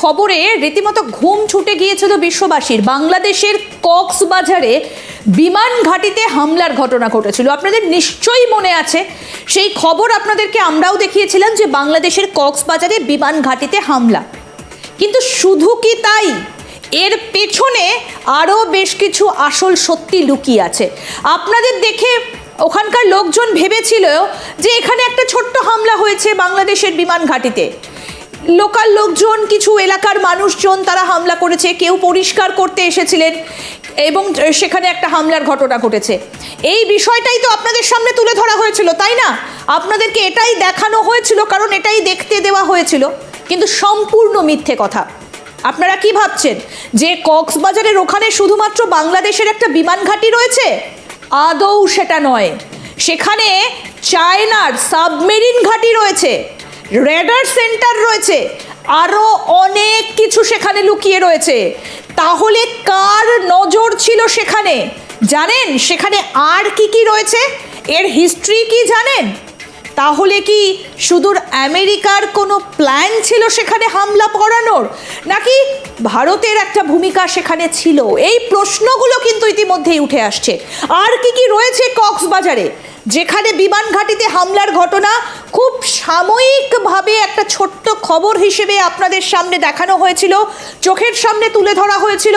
খবরে রীতিমতো ঘুম ছুটে গিয়েছিল বিশ্ববাসীর। বাংলাদেশের কক্সবাজারে বিমান ঘাঁটিতে হামলার ঘটনা ঘটেছিল। আপনাদের নিশ্চয়ই মনে আছে, সেই খবর আপনাদেরকে আমরাও দেখিয়েছিলাম যে বাংলাদেশের কক্সবাজারে বিমান ঘাঁটিতে হামলা। কিন্তু শুধু কি তাই? এর পেছনে আরও বেশ কিছু আসল সত্যি লুকিয়ে আছে। আপনাদের দেখে ওখানকার লোকজন ভেবেছিল যে এখানে একটা ছোট্ট হামলা হয়েছে বাংলাদেশের বিমান ঘাঁটিতে। লোকাল লোকজন, কিছু এলাকার মানুষজন তারা হামলা করেছে, কেউ পরিষ্কার করতে এসেছিলেন এবং সেখানে একটা হামলার ঘটনা ঘটেছে। এই বিষয়টাই তো আপনাদের সামনে তুলে ধরা হয়েছিল, তাই না? আপনাদেরকে এটাই দেখানো হয়েছিল, কারণ এটাই দেখতে দেওয়া হয়েছিল। কিন্তু সম্পূর্ণ মিথ্যে কথা। আপনারা কি ভাবছেন? যে কক্সবাজারের ওখানে শুধুমাত্র বাংলাদেশের একটা বিমান ঘাঁটি রয়েছে? আদৌ সেটা নয়। সেখানে চায়নার সাবমেরিন ঘাঁটি রয়েছে। রেডার সেন্টার রয়েছে। আরও অনেক কিছু সেখানে লুকিয়ে রয়েছে। তাহলে কার নজর ছিল সেখানে? জানেন, সেখানে আর কি কি রয়েছে? এর হিস্ট্রি কি জানেন? তাহলে কি সুদূর আমেরিকার কোনো প্ল্যান ছিল সেখানে হামলা করানোর? নাকি ভারতের একটা ভূমিকা সেখানে ছিল? এই প্রশ্নগুলো কিন্তু ইতিমধ্যেই উঠে আসছে। আর কি কি রয়েছে কক্সবাজারে? যেখানে বিমান ঘাঁটিতে হামলার ঘটনা খুব সাময়িকভাবে একটা ছোট্ট খবর হিসেবে আপনাদের সামনে দেখানো হয়েছিল, চোখের সামনে তুলে ধরা হয়েছিল।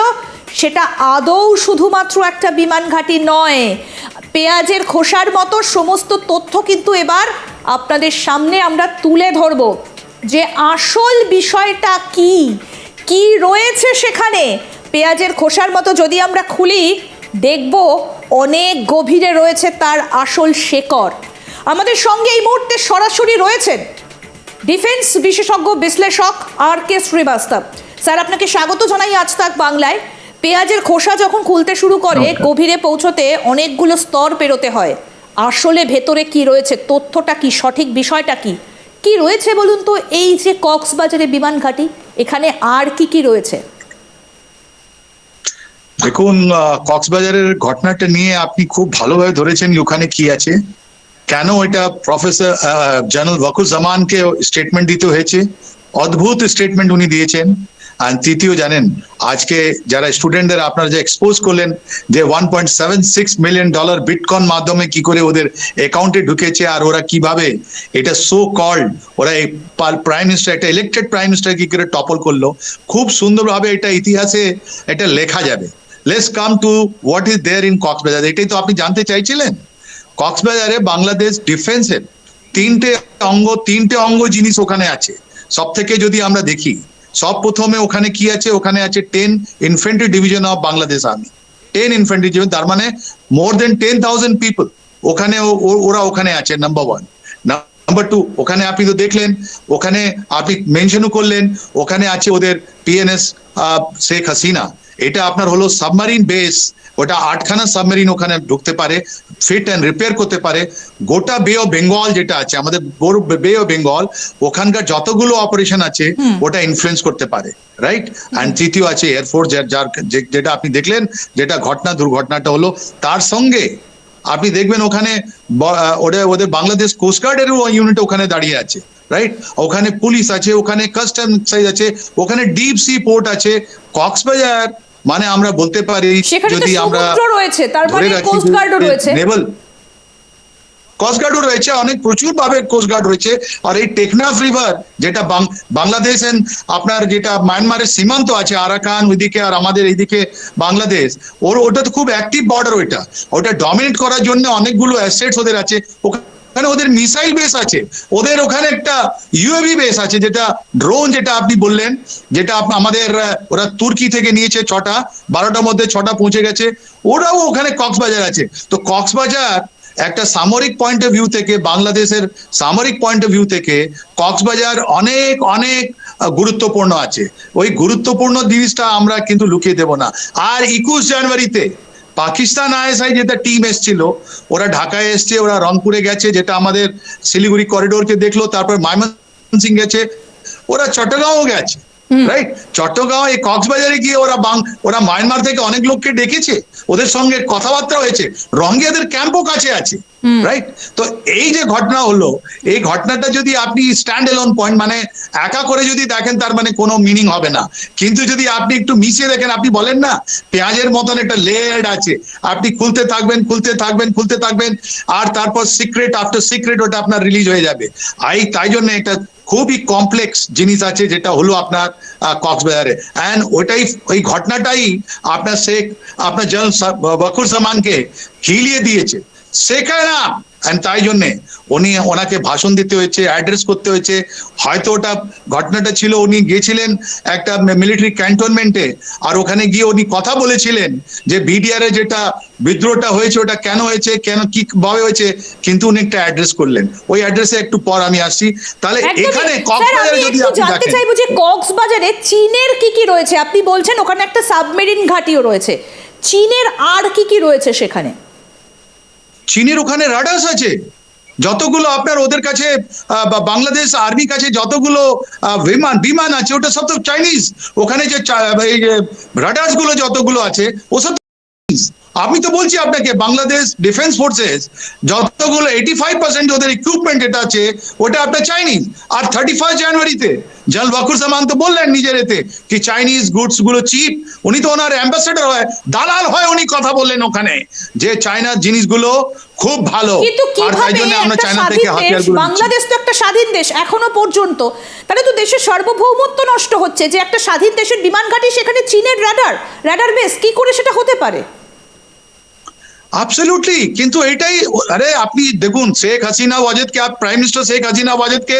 সেটা আদৌ শুধুমাত্র একটা বিমান ঘাঁটি নয়, পেঁয়াজের খোসার মতো সমস্ত তথ্য কিন্তু এবার আপনাদের সামনে আমরা তুলে ধরব। যে আসল বিষয়টা কি? কি রয়েছে সেখানে? পেঁয়াজের খোসার মতো যদি আমরা খুলি, দেখব অনেক গভীরে রয়েছে তার আসল শেকড়। আমাদের সঙ্গে এই মুহূর্তে সরাসরি রয়েছেন ডিফেন্স বিশেষজ্ঞ বিশ্লেষক আর কে শ্রীবাস্তব। স্যার আপনাকে স্বাগত জানাই আজ তাক বাংলায়। পেঁয়াজের খোসা যখন খুলতে শুরু করে গভীরে পৌঁছতে অনেকগুলো স্তর পেরোতে হয়। আসলে ভেতরে কি রয়েছে তথ্যটা কি সঠিক বিষয়টা কি? কি রয়েছে বলুন তো এই যে কক্সবাজারে বিমান ঘাঁটি এখানে আর কি কি রয়েছে? দেখুন কক্সবাজারের ঘটনাটা নিয়ে আপনি খুব ভালোভাবে ধরেছেন ওখানে কি আছে। কেন এটা প্রফেসর জেনারেল জামানকে স্টেটমেন্ট দিতে হয়েছে? অদ্ভুত স্টেটমেন্ট উনি দিয়েছেন। আর তৃতীয়, জানেন, আজকে যারা স্টুডেন্টদের আপনারা যে এক্সপোজ করলেন যে one point seven six million dollar bitcoin মাধ্যমে কি করে ওদের অ্যাকাউন্টে ঢুকেছে আর ওরা কীভাবে, এটা সো কল্ড ওরা এই প্রাইম মিনিস্টার একটা ইলেক্টেড প্রাইম মিনিস্টার কি করে টপল করল? খুব সুন্দরভাবে এটা ইতিহাসে এটা লেখা যাবে। Let's come to what is there in Cox's Bazar এটাই তো আপনি জানতে চাইছিলেন? কক্সবাজারে বাংলাদেশ ডিফেন্সের তিনটে অঙ্গ তিনটে অঙ্গ জিনিস ওখানে আছে। সব থেকে যদি আমরা দেখি, সব প্রথমে ওখানে কি আছে? ওখানে আছে ten infantry division of Bangladesh army ten infantry division তার মানে more than ten thousand people ওখানে ওরা ওখানে আছে নাম্বার ওয়ান নাম্বার টু ওখানে আপনি তো দেখলেন, ওখানে আপনি মেনশনও করলেন, ওখানে আছে ওদের পিএনএস শেখ হাসিনা। এটা আপনার হলো সাবমারিন বেস ওটা আটখানা সাবমেরিন ওখানে ঢুকতে পারে ফিট অ্যান্ড রিপেয়ার করতে পারে। গোটা বে অফ বেঙ্গল যেটা আছে আমাদের বে অফ বেঙ্গল ওখানকার যতগুলো অপারেশন আছে ওটা ইনফ্লুয়েন্স করতে পারে রাইট অ্যান্ড তৃতীয় আছে এয়ারফোর্স যার যেটা আপনি দেখলেন যেটা ঘটনা দুর্ঘটনাটা হলো তার সঙ্গে আপনি দেখবেন ওখানে ওদের ওদের বাংলাদেশ কোস্টগার্ডেরও ইউনিট ওখানে দাঁড়িয়ে আছে রাইট ওখানে পুলিশ আছে ওখানে কাস্টম সাইজ আছে ওখানে ডিপ সি পোর্ট আছে কক্সবাজার মানে আমরা বলতে পারি যদি আমরা রয়েছে তার মানে কোস্ট গার্ডও রয়েছে। নেভাল কোস্টগার্ডও রয়েছে অনেক প্রচুর ভাবে কোস্টগার্ড রয়েছে। আর এই টেকনাফ রিভার যেটা বাংলাদেশ and আপনার যেটা মায়ানমারের সীমান্ত আছে আরাকান ওইদিকে আর আমাদের এইদিকে বাংলাদেশ ওর ওটা তো খুব অ্যাক্টিভ বর্ডার ওইটা। ওটা ডমিনেট করার জন্য অনেকগুলো অ্যাসেটস ওদের আছে। ওখানে ওদের মিসাইল বেস আছে। ওদের ওখানে একটা ইউএভি বেস আছে, যেটা ড্রোন যেটা আপনি বললেন, যেটা আমাদের ওরা তুর্কি থেকে নিয়েছে ছটা, বারোটার মধ্যে ছটা পৌঁছে গেছে। ওরাও ওখানে কক্সবাজার আছে। তো কক্সবাজার একটা সামরিক পয়েন্ট অফ ভিউ থেকে, বাংলাদেশের সামরিক পয়েন্ট অফ ভিউ থেকে কক্সবাজার অনেক অনেক গুরুত্বপূর্ণ আছে। ওই গুরুত্বপূর্ণ জিনিসটা আমরা কিন্তু লুকিয়ে দেব না। আর একুশ জানুয়ারিতে পাকিস্তান আইএসআই যেটা টিম এসছিল ওরা ঢাকায় এসছে ওরা রংপুরে গেছে যেটা আমাদের শিলিগুড়ি করিডোরকে দেখল তারপর ময়মনসিং গেছে ওরা চট্টগাঁও গেছে রাইট চট্টগাঁও এই কক্সবাজারে গিয়ে ওরা বাং ওরা মায়ানমার থেকে অনেক লোককে ডেকেছে ওদের সঙ্গে কথাবার্তা হয়েছে রঙ্গিয়াদের ক্যাম্পও কাছে আছে। রাইট তো এই যে ঘটনা হলো, এই ঘটনাটা যদি আপনি স্ট্যান্ড এলোন পয়েন্ট মানে একা করে যদি দেখেন, তার মানে কোনো মিনিং হবে না। কিন্তু যদি আপনি একটু মিশিয়ে দেখেন, আপনি বলেন না, পেঁয়াজের মতন একটা লেয়ার্ড আছে। আপনি খুলতে থাকবেন খুলতে থাকবেন খুলতে থাকবেন, আর তারপর সিক্রেট আফটার সিক্রেট ওটা আপনার রিলিজ হয়ে যাবে। আই, তাই জন্য একটা খুবই কমপ্লেক্স জিনিস আছে, যেটা হলো আপনার কক্সবাজারে। অ্যান্ড ওটাই, ওই ঘটনাটাই আপনার শেখ, আপনার জন বকুর সামানকে হিলিয়ে দিয়েছে। শেখায় না। তাই জন্যে উনি ওনাকে ভাষণ দিতে হয়েছে অ্যাড্রেস করতে হয়েছে। হয়তো ওটা ঘটনাটা ছিল উনি গিয়েছিলেন একটা মিলিটারি ক্যান্টনমেন্টে আর ওখানে গিয়ে উনি কথা বলেছিলেন যে বিডিআর এ যেটা বিদ্রোহটা হয়েছে ওটা কেন হয়েছে কেন কি ভাবে হয়েছে কিন্তু উনি একটা অ্যাড্রেস করলেন। ওই অ্যাড্রেসে একটু পর আমি আসছি। তাহলে এখানে কক্সবাজারে যদি আপনি জানতে চাইব যে কক্সবাজারে চীনের কি কি রয়েছে? আপনি বলছেন ওখানে একটা সাবমেরিন ঘাঁটিও রয়েছে। চীনের আর কি কি রয়েছে সেখানে? চীনের ওখানে রাডার্স আছে যতগুলো আপনার ওদের কাছে বাংলাদেশ আর্মি কাছে যতগুলো বিমান বিমান আছে, ওটা সব তো চাইনিজ ওখানে যে রাডার্সগুলো যতগুলো আছে ও সব। আমি তো বলছি আপনাকে বাংলাদেশ ডিফেন্স ফোর্সেস যতগুলো এইটি ফাইভ পার্সেন্ট ওদের ইকুইপমেন্ট এটা আছে ওটা আপনার চাইনিজ আর থার্টি ফার্স্ট জানুয়ারিতে জল বাকুর সামান তো বললেন নিজের এতে কি চাইনিজ গুডসগুলো চিপ উনি তো ওনার অ্যাম্বাসেডর হয় দালাল হয় উনি কথা বললেন ওখানে যে চায়নার জিনিসগুলো খুব ভালো। কিন্তু কীভাবে আমরা চায়না থেকে দেশ হাতিয়ারগুলো বাংলাদেশ তো একটা স্বাধীন দেশ এখনও পর্যন্ত। তাহলে তো দেশের সার্বভৌমত্ব নষ্ট হচ্ছে যে একটা স্বাধীন দেশের বিমান ঘাঁটি সেখানে চীনের রাডার রাডার বেস কি করে সেটা হতে পারে? অ্যাবসলিউটলি কিন্তু এটাই আরে আপনি দেখুন, শেখ হাসিনা ওয়াজেদকে আপ প্রাইম মিনিস্টার শেখ হাসিনা ওয়াজেদকে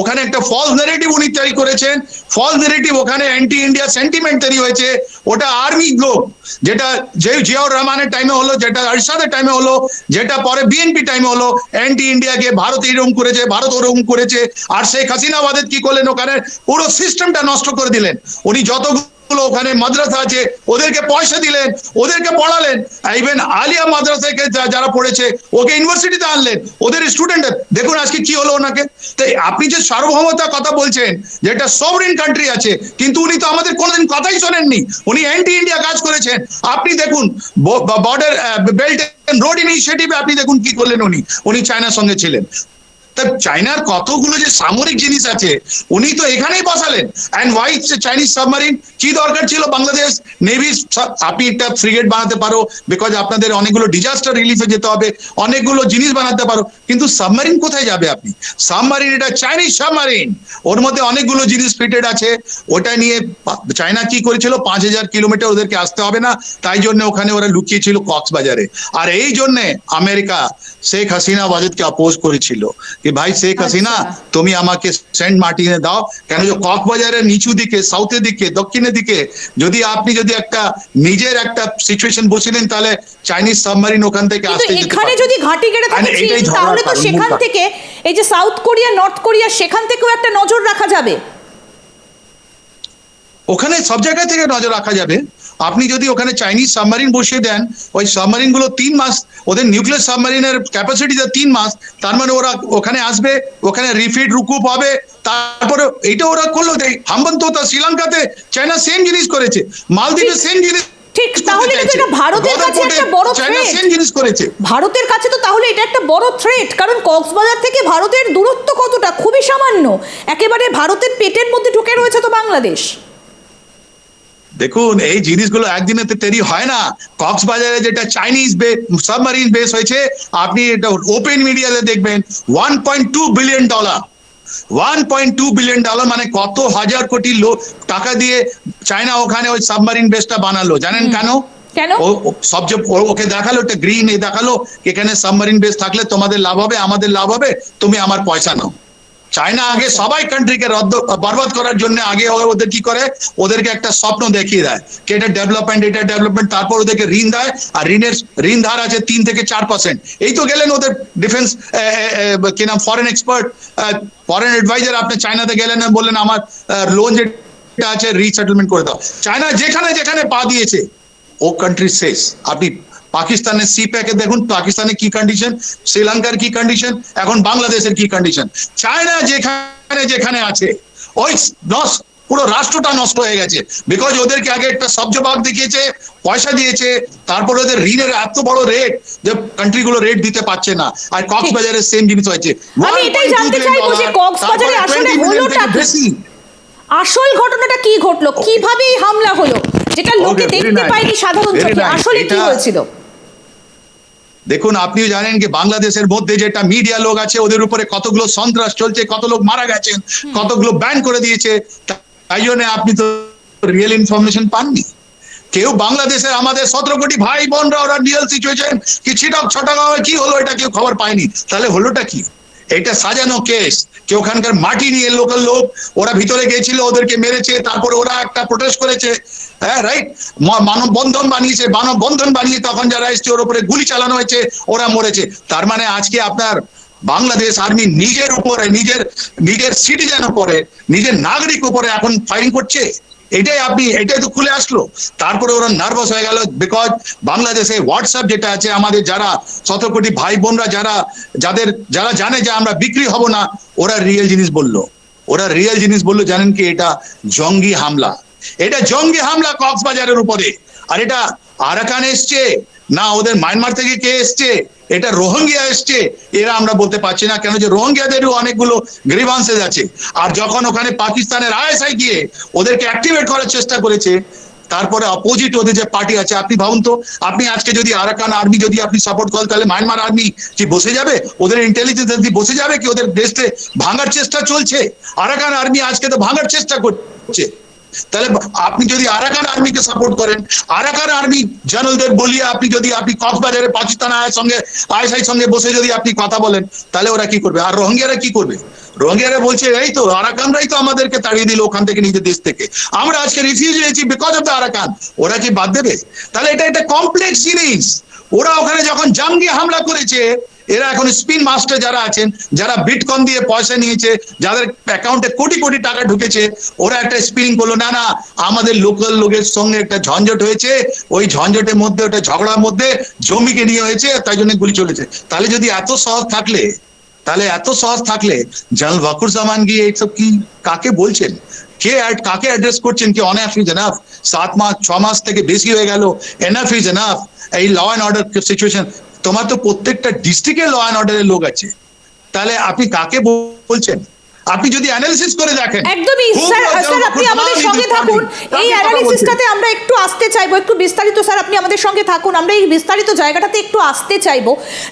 ওখানে একটা ফলস নেগেটিভ উনি তৈরি করেছেন। ফলস নেগেটিভ ওখানে অ্যান্টি ইন্ডিয়া সেন্টিমেন্ট তৈরি হয়েছে। ওটা আর্মি লোক যেটা যে জিয়াউর রহমানের টাইমে হলো, যেটা আরশাদের টাইমে হলো, যেটা পরে বিএনপি টাইমে হলো অ্যান্টি ইন্ডিয়াকে ভারত এরকম করেছে, ভারত ওরকম করেছে। আর শেখ হাসিনা ওয়াজেদ কি করলেন ওখানে? পুরো সিস্টেমটা নষ্ট করে দিলেন। উনি যত গুলো ওখানে মাদ্রাসা আছে, ওদেরকে পয়সা দিলেন, ওদেরকে পড়ালেন ইভেন আলিয়া মাদ্রাসাকে যারা পড়েছে, ওকে ইউনিভার্সিটিতে আনলেন, ওদের স্টুডেন্ট দেখুন আজকে কি হলো ওনাকে। তো আপনি যে সার্বভৌমতার কথা বলছেন, যে একটা সবরিন কান্ট্রি আছে, কিন্তু উনি তো আমাদের কোনোদিন কথাই শোনেননি। উনি অ্যান্টি ইন্ডিয়া কাজ করেছেন। আপনি দেখুন বর্ডার বেল্ট রোড ইনিশিয়েটিভে আপনি দেখুন কি করলেন উনি। উনি চায়নার সঙ্গে ছিলেন। তা কতগুলো যে সামরিক জিনিস আছে, উনি তো এখানেই বসালেন। অ্যান্ড ওয়াই চাইনিজ সাবমারিন কি দরকার ছিল বাংলাদেশ? নেভি আপনি একটা ফ্রিগেট বানাতে পারো বিকজ আপনাদের অনেকগুলো ডিজাস্টার রিলিফে যেতে হবে, অনেকগুলো জিনিস বানাতে পারো। কিন্তু সাবমারিন কোথায় যাবে আপনি? সাবমারিন এটা চাইনিজ সাবমারিন ওর মধ্যে অনেকগুলো জিনিস ফিটেড আছে। ওটা নিয়ে চায়না কি করেছিল? পাঁচ হাজার কিলোমিটার ওদেরকে আসতে হবে না। তাই জন্য ওখানে ওরা লুকিয়েছিল কক্সবাজারে। আর এই জন্যে আমেরিকা শেখ হাসিনা ওয়াজেদকে অপোজ করেছিল। কি ভাই শেখ হাসিনা। তুমি আমাকে সেন্ট মার্টিনে দাও কেন যে কক্সবাজারের নিচু দিকে সাউথের দিকে দক্ষিণের দিকে যদি আপনি যদি একটা নিজের একটা সিচুয়েশন বসিলেন তাহলে চাইনিজ সাবমারিন ওখান থেকে আসতে এখানে যদি ঘাঁটি গেড়ে থাকে তাহলে তো সেখান থেকে এই যে সাউথ কোরিয়া নর্থ কোরিয়া সেখান থেকেও একটা নজর রাখা যাবে। ওখানে সব জায়গা থেকে নজর রাখা যাবে। আপনি যদি ওখানে চাইনিজ সাবমারিন বসিয়ে দেন ওই সাবমারিনগুলো তিন মাস ওদের নিউক্লিয়ার সাবমারিনের ক্যাপাসিটি তিন মাস তার মানে ওরা ওখানে আসবে ওখানে রিফিট রুকুপ হবে তারপরে এটা ওরা করল দেখ হাম্বন্তোতা শ্রীলঙ্কাতে চায়না সেম জিনিস করেছে মালদ্বীপে সেম জিনিস ঠিক, তাহলে কিন্তু এটা ভারতের কাছে একটা বড় করেছে। ভারতের কাছে তো তাহলে এটা একটা বড় থ্রেট কারণ কক্সবাজার থেকে ভারতের দূরত্ব কতটা? খুবই সামান্য। একেবারে ভারতের পেটের মধ্যে ঢুকে রয়েছে তো বাংলাদেশ। দেখুন এই জিনিসগুলো একদিনে তো তৈরি হয় না। কক্সবাজারে যেটা চাইনিজ সাবমারিন বেস হয়েছে আপনি এটা ওপেন মিডিয়াতে দেখবেন one point two billion dollar one point two billion dollar মানে কত হাজার কোটি লোক টাকা দিয়ে চায়না ওখানে ওই সাবমারিন বেসটা বানালো। জানেন কেন? কেন? ও ও- সব যে ওকে দেখাল একটা গ্রিন এ দেখাল এখানে সাবমারিন বেস থাকলে তোমাদের লাভ হবে আমাদের লাভ হবে তুমি আমার পয়সা নাও। চায়না আগে সবাই কান্ট্রিকে রদ্দ বরবাদ করার জন্য আগে ওদের কি করে? ওদেরকে একটা স্বপ্ন দেখিয়ে দেয় কি এটা ডেভেলপমেন্ট এটা ডেভেলপমেন্ট তারপর ওদেরকে ঋণ দেয় আর ঋণের, ঋণ ধার আছে তিন থেকে চার পার্সেন্ট এই তো গেলেন ওদের ডিফেন্স কি নাম ফরেন এক্সপার্ট ফরেন অ্যাডভাইজার আপনি চায়নাতে গেলেন বললেন, আমার লোন যেটা আছে রিসেটেলমেন্ট করে দাও। চায়না যেখানে যেখানে পা দিয়েছে, ও কান্ট্রি শেষ আপনি পাকিস্তানের সি প্যাকে দেখুন পাকিস্তানের কি কন্ডিশন শ্রীলঙ্কার কি কন্ডিশন এখন বাংলাদেশের কি কন্ডিশন চায়না যেখানে যেখানে আছে ওই দশ পুরো রাষ্ট্রটা নষ্ট হয়ে গেছে। বিকজ ওদেরকে আগে একটা সবজবাগ দেখিয়েছে পয়সা দিয়েছে তারপরে ওদের ঋণের এত বড় রেট যে কান্ট্রি গুলো রেট দিতে পারছে না। আর কক্সবাজারের সেম জিনিস হয়েছে। আমি এটাই জানতে চাইব যে কক্সবাজারে আসলে হলোটা কি? আসল ঘটনাটা কি ঘটলো? কীভাবে এই হামলা হলো? যেটা লোকে দেখতে পায়নি সাধারণ চোখে। আসলে কি হয়েছিল? দেখুন আপনিও জানেন যে বাংলাদেশের মধ্যে যেটা মিডিয়া লোক আছে ওদের উপরে কতগুলো সন্ত্রাস চলছে কত লোক মারা গেছেন কতগুলো ব্যান করে দিয়েছে তাই জন্য আপনি তো রিয়েল ইনফরমেশন পাননি। কেউ বাংলাদেশের আমাদের সতেরো কোটি ভাই বোনরা ওরা রিয়েল সিচুয়েশন কি ছিটক ছটক কি হলো এটা কেউ খবর পায়নি। তাহলে হলোটা কি? এটা সাজানো কেস। যে ওখানকার মাটি নিয়ে লোকাল লোক, ওরা ভিতরে গেছিল, ওদেরকে মেরেছে, তারপরে ওরা একটা প্রোটেস্ট করেছে। হ্যাঁ রাইট মানব বন্ধন বানিয়েছে মানব বন্ধন বানিয়ে তখন যারা এসছে, ওর উপরে গুলি চালানো হয়েছে, ওরা মরেছে। তার মানে আজকে আপনার বাংলাদেশ আর্মি নিজের উপরে, নিজের নিজের সিটিজেন উপরে, নিজের নাগরিক উপরে এখন ফাইরিং করছে? এটাই আপনি, এটাই তো খুলে আসলো। তারপরে ওরা নার্ভাস হয়ে গেল বিকজ বাংলাদেশে হোয়াটসঅ্যাপ যেটা আছে, আমাদের যারা শত কোটি ভাই বোনরা যারা, যাদের, যারা জানে যে আমরা বিক্রি হব না, ওরা রিয়েল জিনিস বলল। ওরা রিয়েল জিনিস বলল, জানেন কি? এটা জঙ্গি হামলা। এটা জঙ্গি হামলা কক্সবাজারের উপরে। আর এটা আরাকান এসছে, না ওদের মায়ানমার থেকে কে এসছে, এটা রোহিঙ্গিয়া এসছে, এরা আমরা বলতে পারছি না কেন যে রোহিঙ্গিয়াদেরও অনেকগুলো গ্রিভান্সেস আছে। আর যখন ওখানে পাকিস্তানের আইএসআই গিয়ে ওদেরকে অ্যাক্টিভেট করার চেষ্টা করেছে, তারপরে অপোজিট ওদের যে পার্টি আছে, আপনি ভাবুন তো, আপনি আজকে যদি আরাকান আর্মি যদি আপনি সাপোর্ট করেন, তাহলে মায়ানমার আর্মি কি বসে যাবে? ওদের ইন্টেলিজেন্স বসে যাবে কি ওদের দেশে ভাঙার চেষ্টা চলছে? আরাকান আর্মি আজকে তো ভাঙার চেষ্টা করছে। তাহলে আপনি যদি আরাকান আর্মিকে সাপোর্ট করেন, আরাকান আর্মি জেনারেলদের বলিয়ে আপনি যদি, আপনি কক্সবাজারে পাকিস্তান আয়ের সঙ্গে, আইএসআই সঙ্গে বসে যদি আপনি কথা বলেন, তাহলে ওরা কি করবে? আর রোহিঙ্গিয়ারা কি করবে? রোহিঙ্গিয়ারা বলছে, এই তো আরাকানরাই তো আমাদেরকে তাড়িয়ে দিল ওখান থেকে, নিজের দেশ থেকে। আমরা আজকে রিফিউজ হয়েছি বিকজ অফ দ্য আরাকান। ওরা কি বাদ দেবে? তাহলে এটা একটা কমপ্লেক্স জিনিস। ওরা ওখানে যখন জাঙ্গি হামলা করেছে এরা এখন স্পিন মাস্টার যারা আছেন, যারা বিটকন দিয়ে পয়সা নিয়েছে, যাদের অ্যাকাউন্টে কোটি কোটি টাকা ঢুকেছে, ওরা একটা স্পিনিং করল। না না, আমাদের লোকাল লোকের সঙ্গে একটা ঝঞ্ঝট হয়েছে, ওই ঝঞ্ঝটের মধ্যে, ওটা ঝগড়ার মধ্যে জমিকে নিয়ে হয়েছে, তাই জন্য গুলি চলেছে। তাহলে যদি এত সহজ থাকলে, তাহলে এত সহজ থাকলে জেনারেল ওয়াকুর জামান গিয়ে এইসব কি কাকে বলছেন? কে কাকে অ্যাড্রেস করছেন কি অনাফ ইজ এনাফ সাত মাস, ছ মাস থেকে বেশি হয়ে গেল এনাফ ইজ এনাফ এই ল অ্যান্ড অর্ডার সিচুয়েশন তোমার তো প্রত্যেকটা ডিস্ট্রিক্টে ল অ্যান্ড অর্ডারের লোক আছে। তাহলে আপনি কাকে বলছেন? আপনি যদি অ্যানালিসিস করে দেখেন একদমই স্যার স্যার আপনি আমাদের সঙ্গে থাকুন। এই অ্যানালিসিসটাতে আমরা একটু আসতে চাইব। একটু বিস্তারিত স্যার আপনি আমাদের সঙ্গে থাকুন। আমরা এই বিস্তারিত জায়গাটাতে একটু আসতে চাইব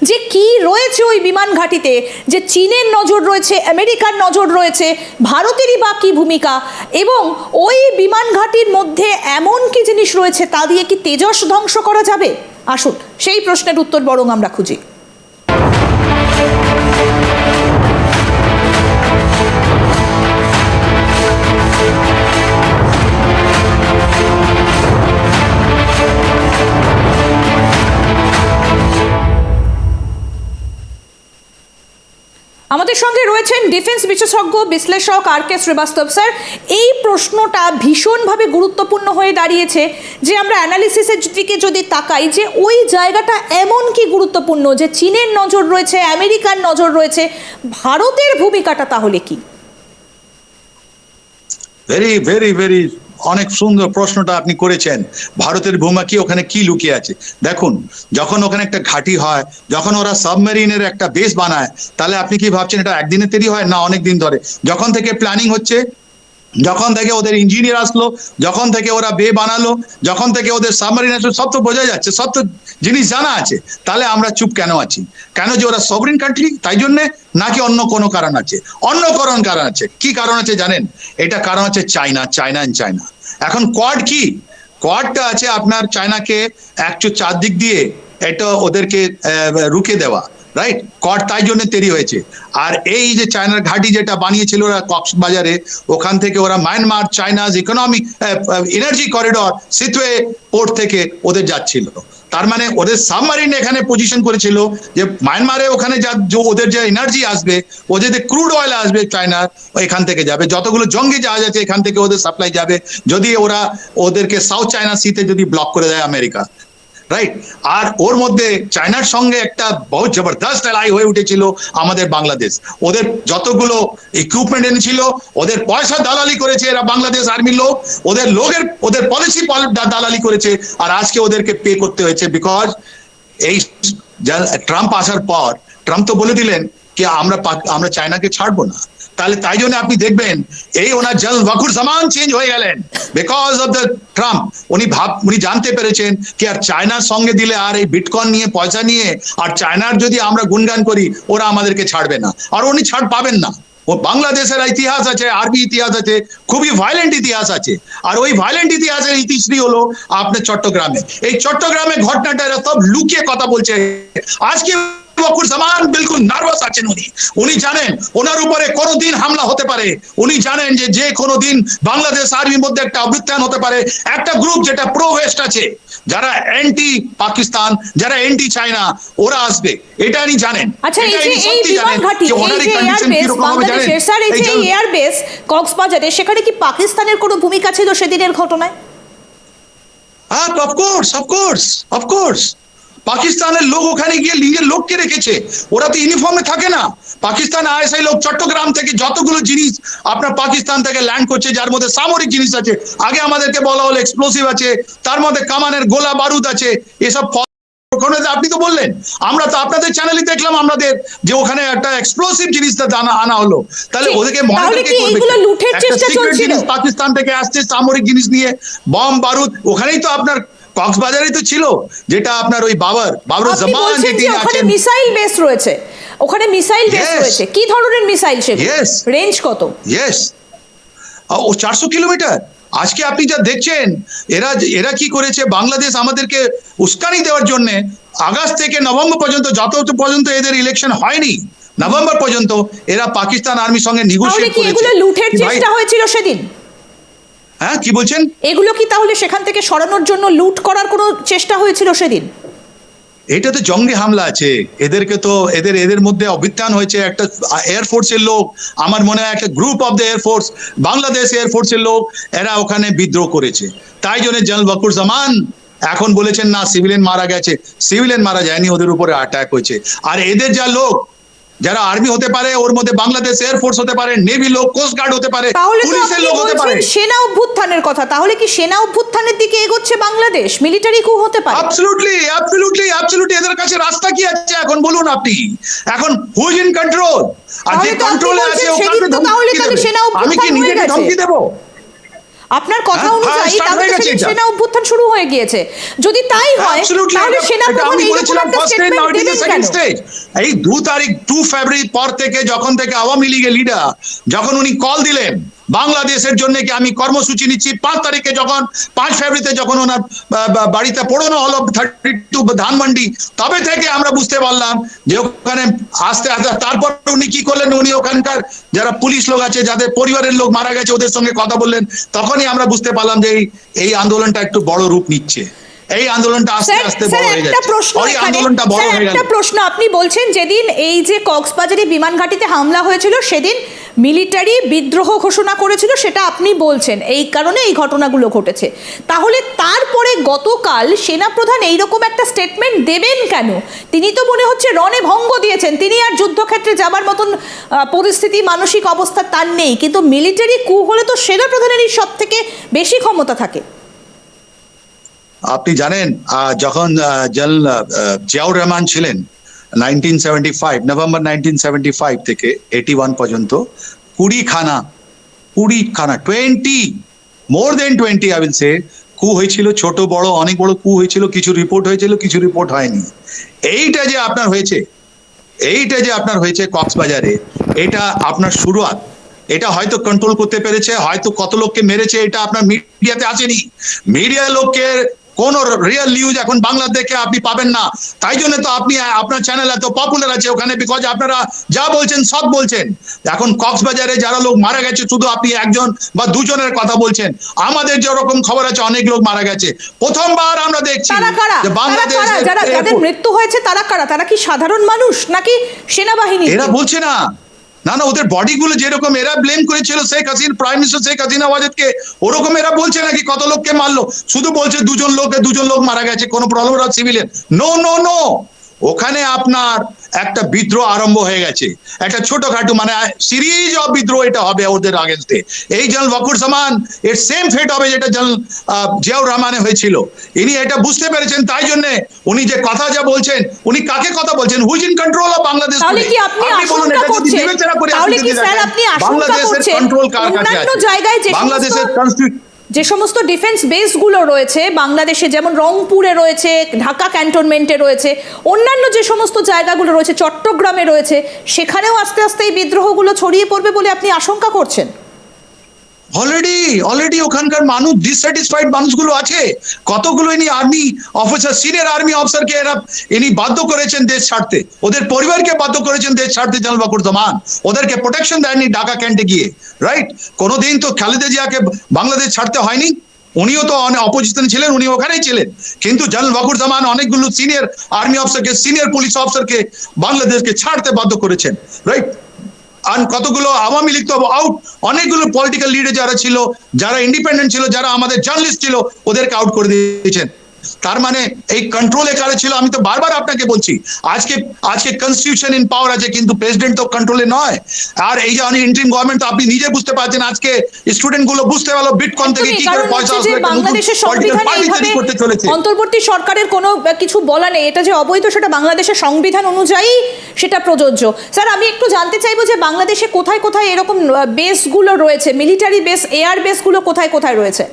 যে কি রয়েছে ওই বিমান ঘাঁটিতে যে চীনের নজর রয়েছে আমেরিকার নজর রয়েছে ভারতেরই বা কি ভূমিকা এবং ওই বিমান ঘাঁটির মধ্যে এমন কি জিনিস রয়েছে তা দিয়ে কি তেজস ধ্বংস করা যাবে? আসুন সেই প্রশ্নের উত্তর বরং আমরা খুঁজি। আমাদের সঙ্গে রয়েছেন ডিফেন্স বিশেষজ্ঞ, বিশ্লেষক আর কে শ্রীবাস্তব স্যার। এই প্রশ্নটা ভীষণভাবে গুরুত্বপূর্ণ হয়ে দাঁড়িয়েছে যে আমরা অ্যানালিসিসের দিকে যদি তাকাই যে ওই জায়গাটা এমন কি গুরুত্বপূর্ণ যে চীনের নজর রয়েছে, আমেরিকার নজর রয়েছে, ভারতের ভূমিকাটা তাহলে কি? ভেরি ভেরি ভেরি অনেক সুন্দর প্রশ্নটা আপনি করেছেন। ভারতের ভূমা কি ওখানে কি লুকিয়ে আছে? দেখুন, যখন ওখানে একটা ঘাঁটি হয়, যখন ওরা সাবমেরিনের একটা বেস বানায়, তাহলে আপনি কি ভাবছেন এটা একদিনে তৈরি হয়? না অনেক দিন ধরে। যখন থেকে প্ল্যানিং হচ্ছে যখন থেকে ওদের ইঞ্জিনিয়ার আসলো, যখন থেকে ওরা বে বানালো, যখন থেকে ওদের সাবমেরিন আসলো, সব তো বোঝা যাচ্ছে, সব তো জিনিস জানা আছে। তাহলে আমরা চুপ কেন আছি? কেন যে ওরা সবরিন কান্ট্রি তাই জন্যে নাকি অন্য কোনো কারণ আছে? অন্য কারণ কারণ আছে? কি কারণ আছে জানেন? এটা কারণ আছে চায়না চায়না এন্ড চায়না। এখন কোয়াড কি? কোয়াডটা আছে আপনার চায়নাকে একশো চারদিক দিয়ে এটা ওদেরকে রুখে দেওয়া। রাইট কট তাই জন্য তৈরি হয়েছে। আর এই যে চায়নার ঘাঁটি যেটা বানিয়েছিল ওরা কক্সবাজারে, ওখান থেকে ওরা Myanmar China's economic energy corridor Sittwe port থেকে ওদের যাচ্ছিল। তার মানে ওদের সাবমারিন এখানে পজিশন করেছিল যে মায়ানমারে ওখানে যা ওদের যে এনার্জি আসবে ওদের যে ক্রুড অয়েল আসবে চায়নার এখান থেকে যাবে। যতগুলো জঙ্গি জাহাজ আছে, এখান থেকে ওদের সাপ্লাই যাবে। যদি ওরা ওদেরকে সাউথ চায়না সিতে যদি ব্লক করে দেয় আমেরিকা রাইট আর ওর মধ্যে চায়নার সঙ্গে একটা বহুত জবরদস্ত লড়াই হয়ে উঠেছিল আমাদের বাংলাদেশ। ওদের যতগুলো ইকুইপমেন্ট এনেছিল, ওদের পয়সা দালালি করেছে এরা বাংলাদেশ আর্মির লোক, ওদের লোকের, ওদের পলিসি দালালি করেছে, আর আজকে ওদেরকে পে করতে হয়েছে বিকজ এই ট্রাম্প আসার পর ট্রাম্প তো বলে দিলেন কি আমরা আমরা চায়নাকে ছাড়বো না। তাহলে তাই জন্য আপনি দেখবেন, এই ওনার জল ওয়াকুর জামান চেঞ্জ হয়ে গেলেন। বিকজ অফ দ্য ট্রাম্প উনি ভাব, উনি জানতে পেরেছেন কি আর চায়নার সঙ্গে দিলে আর এই বিটকয়েন নিয়ে, পয়সা নিয়ে, আর চায়নার যদি আমরা গুণগান করি, ওরা আমাদেরকে ছাড়বে না। আর উনি ছাড় পাবেন না। ও বাংলাদেশের ইতিহাস আছে, আরবি ইতিহাস আছে, খুবই ভায়োলেন্ট ইতিহাস আছে। আর ওই ভায়োলেন্ট ইতিহাসের ইতিশ্রী হলো আপনার চট্টগ্রামে। এই চট্টগ্রামে ঘটনাটা সব লুকিয়ে কথা বলছে। আজকে ওয়াকুর জামান বিলকুল নার্ভাস আছেন উনি। উনি জানেন ওনার উপরে কোনোদিন হামলা হতে পারে। উনি জানেন যে যে কোনো দিন বাংলাদেশ আর্মির মধ্যে একটা অভ্যুত্থান হতে পারে। একটা গ্রুপ যেটা প্রো ওয়েস্ট আছে যারা অ্যান্টি পাকিস্তান যারা অ্যান্টি চায়না ওরা আসবে। এটা উনি জানেন। আচ্ছা এই যে এই বিমান ঘাঁটি এই যে এয়ারবেস কীরকম হবে জানেন? বাংলাদেশের স্যার এই এই যে এয়ারবেস কক্সবাজারে সেখানে কি পাকিস্তানের কোনো ভূমিকা ছিল সেদিনের ঘটনায়? হ্যাঁ অফকোর্স অফকোর্স অফকোর্স পাকিস্তানের লোক ওখানে গিয়ে নিজের লোককে রেখেছে। ওরা তো ইউনিফর্মে থাকে না। পাকিস্তান আইএসআই লোক চট্টগ্রাম থেকে যতগুলো জিনিস আপনার পাকিস্তান থেকে ল্যান্ড করছে যার মধ্যে সামরিক জিনিস আছে আগে আমাদেরকে বলা হলো এক্সপ্লোসিভ আছে তার মধ্যে কামানের গোলা বারুদ আছে এসব আপনি তো বললেন। আমরা তো আপনাদের চ্যানেলে দেখলাম আমাদের যে ওখানে একটা এক্সপ্লোসিভ জিনিসটা আনা আনা হলো। তাহলে ওদেরকে পাকিস্তান থেকে আসছে সামরিক জিনিস নিয়ে বম বারুদ ওখানেই তো আপনার কক্সবাজারেই তো ছিল যেটা আপনার ওই বাবার বাবর জামান যেটি ওখানে মিসাইল বেস রয়েছে। ওখানে মিসাইল বেস রয়েছে। কি ধরনের মিসাইল সেগুলো. রেঞ্জ কত? ইয়েস ও চারশো কিলোমিটার। আজকে আপনি যা দেখছেন এরা এরা কি করেছে? বাংলাদেশ আমাদেরকে উস্কানি দেওয়ার জন্য আগস্ট থেকে নভেম্বর পর্যন্ত যত পর্যন্ত এদের ইলেকশন হয়নি নভেম্বর পর্যন্ত এরা পাকিস্তান আর্মির সঙ্গে নিগোশিয়েট করেছে। লুঠের চেষ্টা হয়েছিল সেদিন? হ্যাঁ কি বলছেন? এগুলো কি তাহলে সেখান থেকে সরানোর জন্য লুট করার কোনো চেষ্টা হয়েছিল সেদিন? এটা তো জঙ্গি হামলা আছে। এদেরকে তো এদের এদের মধ্যে অভ্যুত্থান হয়েছে। একটা এয়ারফোর্সের লোক আমার মনে হয় একটা group of the air force Bangladesh এয়ারফোর্সের লোক এরা ওখানে বিদ্রোহ করেছে। তাই জন্য জেনারেল বকুর জামান এখন বলেছেন না সিভিলিয়ান মারা গেছে। সিভিলিয়ান মারা যায়নি ওদের উপরে অ্যাটাক হয়েছে। আর এদের যা লোক যারা আর্মি হতে পারে ওর মধ্যে বাংলাদেশ এয়ারফোর্স হতে পারে নেভি লোক কোস্ট গার্ড হতে পারে পুলিশের লোক হতে পারে। সেনা অভ্যুত্থানের কথা তাহলে কি সেনা অভ্যুত্থানের দিকে এগোচ্ছে বাংলাদেশ? মিলিটারি কু হতে পারে। অ্যাবসলিউটলি অ্যাবসলিউটলি অ্যাবসলিউটলি এদের কাছে রাস্তা কি আছে এখন বলুন আপনি? এখন হুইজ ইন কন্ট্রোল আর যে কন্ট্রোলে আছে বলছেন ও সেদিন কাকে তো তাহলে তাহলে? সেনা আমি কি নিজেকে ধমকি দেবো? আপনার কথা হ্যাঁ, অনুযায়ী হ্যাঁ, তাহলে সেদিন সেনা অভ্যুত্থান শুরু হয়ে গিয়েছে। যদি তাই হয় তাহলে সেনা প্রধান এই রকম বলেছিলাম একটা স্টেটমেন্ট দেবেন কেন? এই দু তারিখ টু ফেব্রুয়ারি পর থেকে যখন থেকে আওয়ামী লীগের লিডার যখন উনি কল দিলেন বাংলাদেশের জন্য কি আমি কর্মসূচি নিচ্ছি? পাঁচ তারিখে যখন পাঁচ ফেব্রুয়ারিতে যখন ওনার বাড়িতে পড়ানো হলো থার্টি টু ধানমন্ডি তবে থেকে আমরা বুঝতে পারলাম যে ওখানে আস্তে আস্তে তারপর উনি কি করলেন? উনি ওখানকার যারা পুলিশ লোক আছে যাদের পরিবারের লোক মারা গেছে ওদের সঙ্গে কথা বললেন। তখনই আমরা বুঝতে পারলাম যে এই আন্দোলনটা একটু বড় রূপ নিচ্ছে। এই আন্দোলনটা আস্তে আস্তে বড় হয়ে যাচ্ছে। প্রশ্ন ওই আন্দোলনটা বড় হয়ে গেল। একটা প্রশ্ন আপনি বলছেন যেদিন এই যে কক্সবাজারে বিমান ঘাঁটিতে হামলা হয়েছিল সেদিন মিলিটারি বিদ্রোহ ঘোষণা করেছিল, সেটা আপনি বলছেন। এই কারণে এই ঘটনাগুলো ঘটেছে। তাহলে তারপরে গতকাল সেনাপ্রধান এইরকম একটা স্টেটমেন্ট দেবেন কেন? তিনি তো মনে হচ্ছে রণে ভঙ্গ দিয়েছেন। তিনি আর যুদ্ধক্ষেত্রে যাবার মতন পরিস্থিতি, মানসিক অবস্থা তার নেই। কিন্তু মিলিটারি কু হলে তো সেনাপ্রধানেরই সব থেকে বেশি ক্ষমতা থাকে। আপনি জানেন যখন জল জিয়াউর রহমান ছিলেন nineteen seventy five November nineteen seventy five থেকে এইটি ওয়ান পর্যন্ত কুড়ি খানা কুড়ি খানা twenty more than twenty I will say coup হয়েছিল, ছোট, বড়, অনেক বড় কু হয়েছিল, কিছু রিপোর্ট হয়েছিল, কিছু রিপোর্ট হয়নি। এইটা যে আপনার হয়েছে, এইটা যে আপনার হয়েছে কক্সবাজারে, এটা আপনার শুরুয়াত। এটা হয়তো কন্ট্রোল করতে পেরেছে, হয়তো কত লোককে মেরেছে, এটা আপনার মিডিয়াতে আসেনি। মিডিয়া লোককে কোন রিয়েল নিউজ এখন বাংলা দেখে আপনি পাবেন না। তাই জন্য তো আপনি আপনার চ্যানেল এত পপুলার আছে ওখানে বিকজ আপনারা যা বলছেন সব বলছেন। এখন কক্সবাজারে যারা লোক মারা গেছে শুধু আপনি একজন বা দুজনের কথা বলছেন। আমাদের যেরকম খবর আছে অনেক লোক মারা গেছে। প্রথমবার আমরা দেখছি যে বাংলাদেশ যাদের মৃত্যু হয়েছে তারা কারা? তারা কি সাধারণ মানুষ নাকি সেনাবাহিনী? এরা বলছে না। না না, ওদের বডিগুলো যেরকম এরা ব্লেম করেছিল শেখ হাসিন প্রাইম মিনিস্টার শেখ হাসিনা, ওয়াজেদকে, ওরকম এরা বলছে নাকি কত লোককে মারলো? শুধু বলছে দুজন লোক দুজন লোক মারা গেছে, কোনো problem civilian no no no ওখানে আপনার একটা বিদ্রোহ আরম্ভ হয়ে গেছে। একটা ছোটখাটো মানে সিরিজ অফ বিদ্রোহ এটা হবে ওদের আগেনস্টে এই জেনারেল ওয়াকুর সামান এর সেম ফেট হবে যেটা জেনারেল জিয়াউর রহমানে হয়েছিল। ইনি এটা বুঝতে পেরেছেন তাই জন্য উনি যে কথা যা বলছেন উনি কাকে কথা বলছেন? Who's in control of Bangladesh তাহলে কি আপনি আশঙ্কা করছেন? বিবেচনা করে তাহলে কি স্যার আপনি আশঙ্কা বাংলাদেশের করছেন? কন্ট্রোল কার কাছে আছে? বাংলাদেশের কনস্টিটিউশন যে সমস্ত ডিফেন্স বেসগুলো রয়েছে, বাংলাদেশে যেমন রংপুরে রয়েছে, ঢাকা ক্যান্টনমেন্টে রয়েছে, অন্যান্য যে সমস্ত জায়গাগুলো রয়েছে, চট্টগ্রামে রয়েছে, সেখানেও আস্তে আস্তে এই বিদ্রোহগুলো ছড়িয়ে পড়বে বলে আপনি আশঙ্কা করছেন? অলরেডি অলরেডি ওখানকার মানুষ ডিসস্যাটিসফাইড মানুষগুলো আছে। কতগুলো ইনি আর্মি অফিসার সিনিয়র আর্মি অফিসারকে এরা ইনি বাধ্য করেছেন দেশ ছাড়তে। ওদের পরিবারকে বাধ্য করেছেন দেশ ছাড়তে জানাল বাকুর জামান। ওদেরকে প্রোটেকশন দেয়নি ঢাকা ক্যান্টে গিয়ে রাইট কোনোদিন তো খালেদা জিয়াকে বাংলাদেশ ছাড়তে হয়নি। উনিও তো অনেক অপোজিশন ছিলেন উনি ওখানেই ছিলেন। কিন্তু জেনারেল বাকুর জামান অনেকগুলো সিনিয়র আর্মি অফিসারকে সিনিয়র পুলিশ অফিসারকে বাংলাদেশকে ছাড়তে বাধ্য করেছেন রাইট আর কতগুলো আওয়ামী লীগ তো আউট অনেকগুলো পলিটিক্যাল লিডার যারা ছিল, যারা ইন্ডিপেন্ডেন্ট ছিল, যারা আমাদের জার্নালিস্ট ছিল, ওদেরকে আউট করে দিয়েছেন। তার মানে এই কন্ট্রোলে কারে ছিল? আমি তো বারবার আপনাকে বলছি আজকে আজকে কনস্টিটিউশন ইন পাওয়ার আছে কিন্তু প্রেসিডেন্ট তো কন্ট্রোলে নয়। আর এই যে ইন্টারিম গভর্নমেন্ট তো আপনি নিজে বুঝতে পারছেন আজকে স্টুডেন্টগুলো বুঝতে পারল বিটকয়েন থেকে কি করে পয়সা আসবে বাংলাদেশের সংবিধানে এইভাবে করতে চলেছে। অন্তর্বর্তী সরকারের কোনো কিছু বলা নেই। এটা যে অবৈধ সেটা বাংলাদেশের সংবিধান অনুযায়ী সেটা প্রযোজ্য। স্যার আমি একটু জানতে চাইব যে বাংলাদেশে কোথায় কোথায় এরকম বেসগুলো রয়েছে? মিলিটারি বেস এয়ার বেসগুলো কোথায় কোথায় রয়েছে?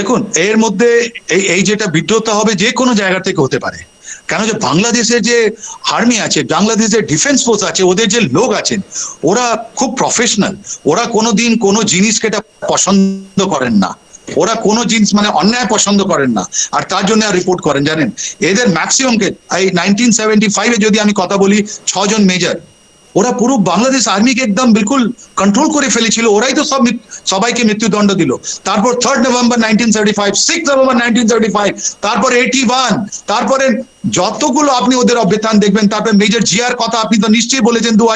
দেখুন, এর মধ্যে এই এই যেটা বিদ্রোহটা হবে যে কোনো জায়গা থেকে হতে পারে। কেন যে বাংলাদেশের যে আর্মি আছে, বাংলাদেশের ডিফেন্স ফোর্স আছে, ওদের যে লোক আছেন, ওরা খুব প্রফেশনাল। ওরা কোনোদিন কোনো জিনিসকে এটা পছন্দ করেন না। ওরা কোনো জিনিস মানে অন্যায় পছন্দ করেন না। আর তার জন্য রিপোর্ট করেন, জানেন? এদের ম্যাক্সিমামকে এই নাইনটিন সেভেন্টি ফাইভে যদি আমি কথা বলি, ছজন মেজর ওরা পুরো বাংলাদেশ আর্মিকে একদম বিলকুল কন্ট্রোল করে ফেলেছিল। ওরাই তো সব সবাইকে মৃত্যুদণ্ড দিল। তারপর third November nineteen thirty five six November nineteen thirty five তারপর এইটি ওয়ান তারপরে যতগুলো আপনি ওদের অভ্যুত্থান দেখবেন তারপরে মেজর জিয়ার কথা আপনি তো নিশ্চয়ই বলেছেন দু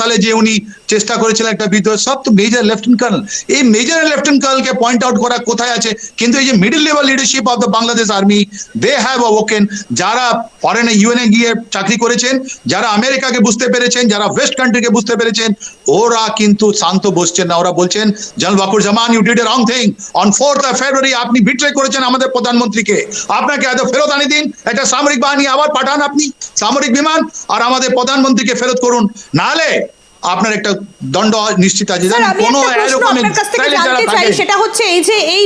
সালে যে উনি চেষ্টা করেছিলেন একটা বিদ্রোহ সব তো মেজর লেফটেন্ট কর্নেল এই মেজর লেফটেন্ট কর্নেলকে পয়েন্ট আউট করা কোথায় আছে? কিন্তু এই যে middle level leadership of the Bangladesh army they have woken যারা ফরেনে ইউএনএ গিয়ে চাকরি করেছেন, যারা আমেরিকাকে বুঝতে পেরেছেন, যারা ওয়েস্ট কান্ট্রিকে বুঝতে পেরেছেন, ওরা কিন্তু শান্ত বসছেন না। ওরা বলছেন general Waker Zaman you did a wrong thing on fourth February আপনি বিট্রে করেছেন আমাদের প্রধানমন্ত্রীকে। আপনাকে এত ফেরত আনি দিন? একটা সামরিক বাহিনী আবার পাঠান আপনি সামরিক বিমান আর আমাদের প্রধানমন্ত্রীকে ফেরত করুন। নাহলে আপনার একটা দণ্ড নিশ্চিত আছে। জানেন কোনো এরকম সেটা হচ্ছে এই যে এই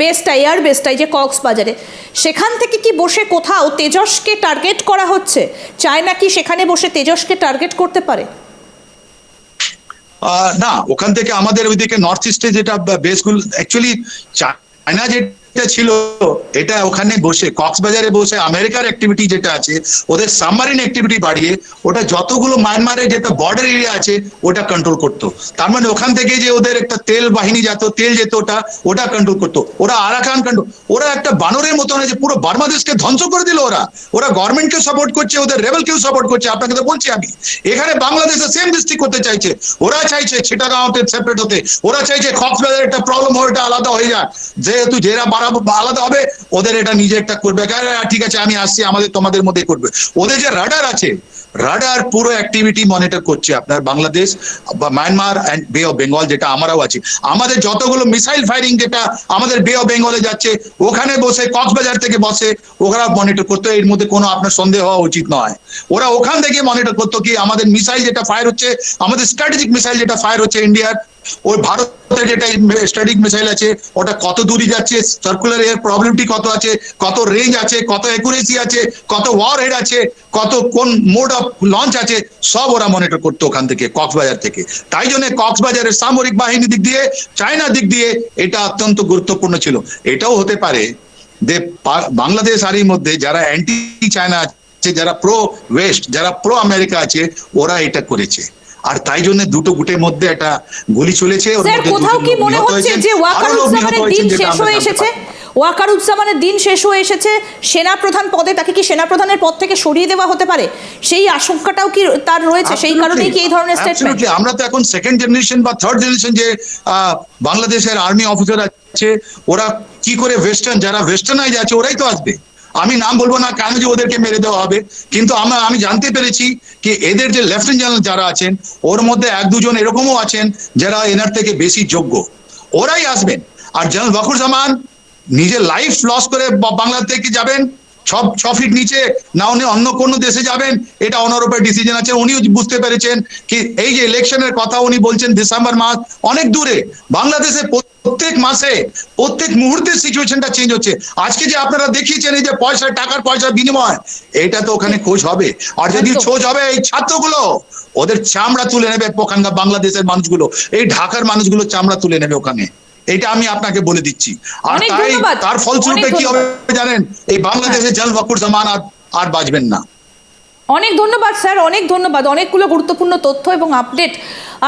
বেসটা এয়ার বেসটা এই যে কক্সবাজারে সেখান থেকে কি বসে কোথাও তেজসকে টার্গেট করা হচ্ছে? চায়না কি সেখানে বসে তেজসকে টার্গেট করতে পারে? না ওখান থেকে আমাদের ওইদিকে নর্থ ইস্টে যেটা বেসগুলো অ্যাকচুয়ালি চায়না যেটা ছিল, এটা ওখানে বসে, কক্সবাজারে বসে, আমেরিকার অ্যাক্টিভিটি যেটা আছে, ওদের সাবমারিন অ্যাক্টিভিটি বাড়িয়ে, ওটা যতগুলো মায়ানমারের যেটা বর্ডার এরিয়া আছে, ওটা কন্ট্রোল করতো। তার মানে ওখান থেকে যে ওদের একটা তেল বাহিনী যেত, তেল যেত ওটা ওটা কন্ট্রোল করতো। ওরা আরাকান কন্ট্রোল ওরা একটা বানরের মতন যে পুরো বার্মাদেশকে ধ্বংস করে দিল ওরা। ওরা গভর্নমেন্টকে সাপোর্ট করছে, ওদের রেবেলকেও সাপোর্ট করছে, আপনাকে তো বলছি আমি। এখানে বাংলাদেশে সেম ডিস্ট্রিক্ট করতে চাইছে। ওরা চাইছে চিটাগাঁওতে সেপারেট হতে, ওরা চাইছে কক্সবাজার একটা প্রবলেম হয় এটা আলাদা হয়ে যায় যেহেতু যেরা বাড়াবো আলাদা হবে, ওদের এটা নিজে একটা করবে ঠিক আছে, আমি আসছি, আমাদের, তোমাদের মধ্যে করবে। ওদের যে রাডার আছে রাডার পুরো অ্যাক্টিভিটি মনিটর করছে আপনার বাংলাদেশ বা Myanmar and bay of Bengal যেটা আমরাও আছি। আমাদের যতগুলো মিসাইল ফায়ারিং যেটা আমাদের বে অফ বেঙ্গলে যাচ্ছে, ওখানে বসে, কক্সবাজার থেকে বসে, ওরা মনিটর করতো। এর মধ্যে কোনো আপনার সন্দেহ হওয়া উচিত নয়। ওরা ওখান থেকে মনিটর করতো কি, আমাদের মিসাইল যেটা ফায়ার হচ্ছে, আমাদের স্ট্র্যাটেজিক মিসাইল যেটা ফায়ার হচ্ছে ইন্ডিয়ার ওই ভারতের যেটা স্ট্র্যাটেজিক মিসাইল আছে, ওটা কত দূরে যাচ্ছে সার্কুলার এর প্রবলেমটি কত আছে, কত রেঞ্জ আছে, কত একুরেসি আছে, কত ওয়ার হেড আছে, কত কোন মোড অফ লঞ্চ আছে, সব ওরা মনিটর করতো ওখান থেকে, কক্সবাজার থেকে। তাই জন্য কক্সবাজারের সামরিক বাহিনী দিক দিয়ে চায়না দিক দিয়ে এটা অত্যন্ত গুরুত্বপূর্ণ ছিল। এটাও হতে পারে যে বাংলাদেশ আরই মধ্যে যারা অ্যান্টি চায়না আছে, যারা প্রো ওয়েস্ট যারা প্রো আমেরিকা আছে, ওরা এটা করেছে। আর তাই জন্য দুটো গুটের মধ্যে একটা গুলি চলেছে কোথাও কি মনে হচ্ছে যে ওয়াকারুজ্জামানের দিন শেষ হয়ে এসেছে। ওয়াকারুজ্জামানের দিন শেষ হয়ে এসেছে সেনাপ্রধান পদে তাকে কি সেনাপ্রধানের পদ থেকে সরিয়ে দেওয়া হতে পারে? সেই আশঙ্কাটাও কি তার রয়েছে? সেই কারণেই কি এই ধরনের স্টেটমেন্ট আমরা তো এখন সেকেন্ড জেনারেশন বা থার্ড জেনারেশন যে বাংলাদেশের আর্মি অফিসার আছে ওরা কি করে ওয়েস্টার্ন যারা ওয়েস্টার্নাইজ আছে ওরাই তো আসবে। আমি নাম বলব না কেন যে ওদেরকে মেরে দেওয়া হবে, কিন্তু আমরা, আমি জানতে পেরেছি কি এদের যে লেফটেন্যান্ট জেনারেল যারা আছেন, ওর মধ্যে এক দুজন এরকমও আছেন যারা এনার থেকে বেশি যোগ্য। ওরাই আসবেন। আর জেনারেল বকুর জামান নিজের লাইফ লস করে বাংলা থেকে যাবেন, ছ ছ ফিট নিচে, না উনি অন্য কোনো দেশে যাবেন, এটা ওনার ডিসিশন আছে। উনিও বুঝতে পেরেছেন কি এই যে ইলেকশনের কথা উনি বলছেন ডিসেম্বর মাস, অনেক দূরে। বাংলাদেশে প্রত্যেক মাসে প্রত্যেক মুহূর্তে সিচুয়েশনটা চেঞ্জ হচ্ছে। আজকে যে আপনারা দেখিয়েছেন এই যে পয়সা টাকার পয়সার বিনিময় এটা তো ওখানে খোঁজ হবে। আর যদি খোঁজ হবে এই ছাত্রগুলো ওদের চামড়া তুলে নেবে ওখানকার বাংলাদেশের মানুষগুলো। এই ঢাকার মানুষগুলো চামড়া তুলে নেবে ওখানে। এটা আমি আপনাকে বলে দিচ্ছি। আর তাই তার ফলস্বরূপে কি হবে জানেন? এই বাংলাদেশের জল বকুর জামান আর আর বাঁচবেন না। অনেক ধন্যবাদ, স্যার। অনেক ধন্যবাদ। অনেকগুলো গুরুত্বপূর্ণ তথ্য এবং আপডেট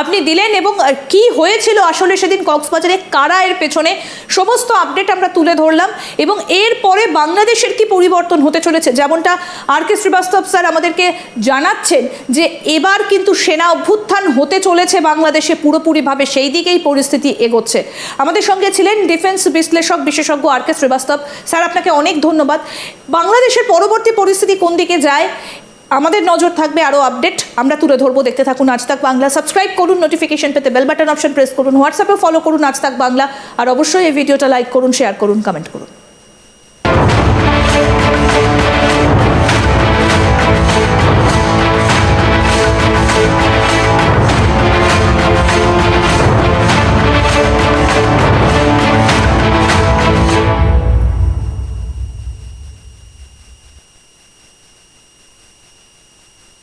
আপনি দিলেন এবং কি হয়েছিল আসলে সেদিন কক্সবাজারে, কারা এর পেছনে, সমস্ত আপডেট আমরা তুলে ধরলাম এবং এরপরে বাংলাদেশের কি পরিবর্তন হতে চলেছে? যেমনটা আর কে শ্রীবাস্তব স্যার আমাদেরকে জানাচ্ছেন যে এবার কিন্তু সেনা অভ্যুত্থান হতে চলেছে বাংলাদেশে, পুরোপুরিভাবে সেই দিকেই পরিস্থিতি এগোচ্ছে। আমাদের সঙ্গে ছিলেন ডিফেন্স বিশ্লেষক বিশেষজ্ঞ আর কে শ্রীবাস্তব। স্যার, আপনাকে অনেক ধন্যবাদ। বাংলাদেশের পরবর্তী পরিস্থিতি কোন দিকে যায়? আমাদের নজর থাকবে আরও আপডেট আমরা তুলে ধরবো, দেখতে থাকুন আজ তাক বাংলা। সাবস্ক্রাইব করুন নোটিফিকেশন পেতে বেল বাটন অপশন প্রেস করুন। হোয়াটসঅ্যাপে ফলো করুন আজ তাক বাংলা। আর অবশ্যই এই ভিডিওটা লাইক করুন শেয়ার করুন কমেন্ট করুন।